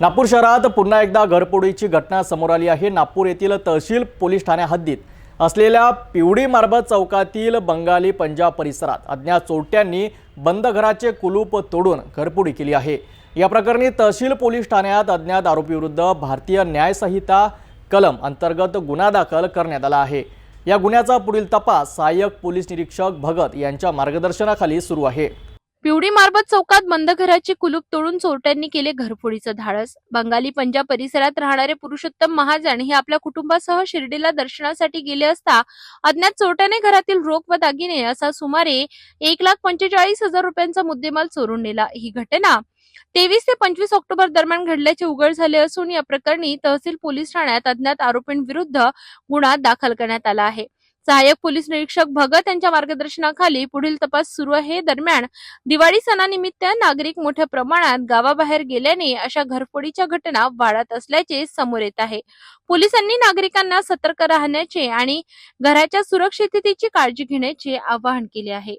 नागपूर शहरात पुन्हा एकदा घरपोडीची घटना समोर आली आहे. नागपूर येथील तहसील पोलीस ठाण्या हद्दीत असलेल्या पिवडी मार्बत चौकातील बंगाली पंजाब परिसरात अज्ञात चोरट्यांनी बंद घराचे कुलूप तोडून घरपोडी केली आहे. या प्रकरणी तहसील पोलीस ठाण्यात अज्ञात आरोपीविरुद्ध भारतीय न्यायसंहिता कलम अंतर्गत गुन्हा दाखल करण्यात आला आहे. या गुन्ह्याचा पुढील तपास सहाय्यक पोलीस निरीक्षक भगत यांच्या मार्गदर्शनाखाली सुरू आहे. पिवडी मारबत चौकात बंद घराचे कुलूप तोडून चोरट्यांनी केले घरफोडीचं धाडस. बंगाली पंजाब परिसरात राहणारे पुरुषोत्तम महाजन हे आपल्या कुटुंबासह शिर्डीला दर्शनासाठी गेले असता अज्ञात चोरट्याने घरातील रोख व दागिने असा सुमारे एक लाख पंचेचाळीस हजार रुपयांचा मुद्देमाल चोरून नेला. ही घटना तेवीस ते पंचवीस ऑक्टोबर दरम्यान घडल्याचे उघड झाले असून या प्रकरणी तहसील पोलीस ठाण्यात अज्ञात आरोपींविरुद्ध गुन्हा दाखल करण्यात आला आहे. सहाय्यक पोलीस निरीक्षक भगत यांच्या मार्गदर्शनाखाली पुढील तपास सुरू आहे. दरम्यान दिवाळी सणानिमित्त नागरिक मोठ्या प्रमाणात गावाबाहेर गेल्याने अशा घरफोडीच्या घटना वाढत असल्याचे समोर येत आहे. पोलिसांनी नागरिकांना सतर्क राहण्याचे आणि घराच्या सुरक्षिततेची काळजी घेण्याचे आवाहन केले आहे.